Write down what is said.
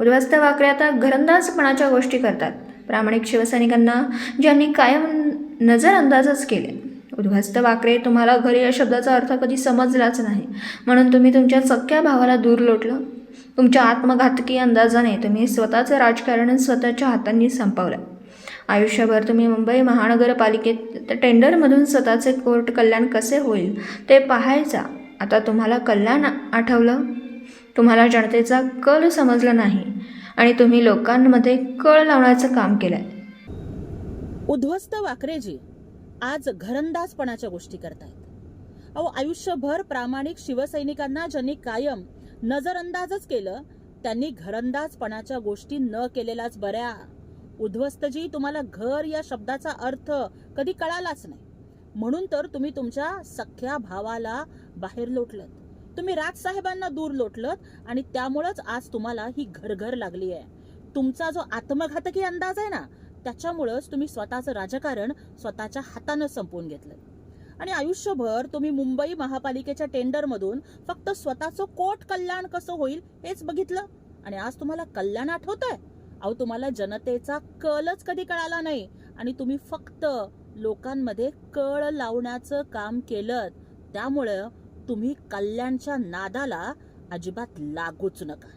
उद्ध्वस्त वाकरे आता घरंदाजपणाच्या गोष्टी करतात. प्रामाणिक शिवसैनिकांना ज्यांनी कायम नजरअंदाजच केले. उद्ध्वस्त वाकरे तुम्हाला घरी या शब्दाचा अर्थ कधी समजलाच नाही. म्हणून तुम्ही तुमच्या चक्क्या भावाला दूर लोटलं. तुमच्या आत्मघातकी अंदाजाने तुम्ही स्वतःचं राजकारण स्वतःच्या हातांनी संपवलं. आयुष्यभर तुम्ही मुंबई महानगरपालिकेत टेंडरमधून स्वतःचे कोर्ट कल्याण कसे होईल ते पाहायचा. आता तुम्हाला कल्याण आठवलं? तुम्हाला जनतेचा कल समजला नाही. आणि तुम्ही लोकांमध्ये कळ लावण्याचं काम केलंय. उद्ध्वस्त वाकरेजी आज घरंदाजपणाच्या गोष्टी करतायत. अहो आयुष्यभर प्रामाणिक शिवसैनिकांना ज्यांनी कायम नजरअंदाजच केलं त्यांनी घरंदाजपणाच्या गोष्टी न केलेल्याच बऱ्या. उद्ध्वस्तजी तुम्हाला घर या शब्दाचा अर्थ कधी कळालाच नाही. म्हणून तर तुम्ही तुमच्या सख्या भावाला बाहेर लोटलत. तुम्ही राजसाहेबांना दूर लोटलत आणि त्यामुळंच आज तुम्हाला ही घरघर लागली आहे. तुमचा जो आत्मघातकी अंदाज आहे ना त्याच्यामुळंच तुम्ही स्वतःचं राजकारण स्वतःच्या हातानं संपवून घेतलं आणि आयुष्यभर तुम्ही मुंबई महापालिकेच्या टेंडरमधून फक्त स्वतःचं कोट कल्याण कसं होईल हेच बघितलं? आणि आज तुम्हाला कल्याण आठवत आहे अहो तुम्हाला जनतेचा कलच कधी कळाला नाही. आणि तुम्ही फक्त लोकांमध्ये कळ लावण्याचं काम केलं. त्यामुळं तुम्ही कल्याणच्या नादाला अजिबात लागूच नका.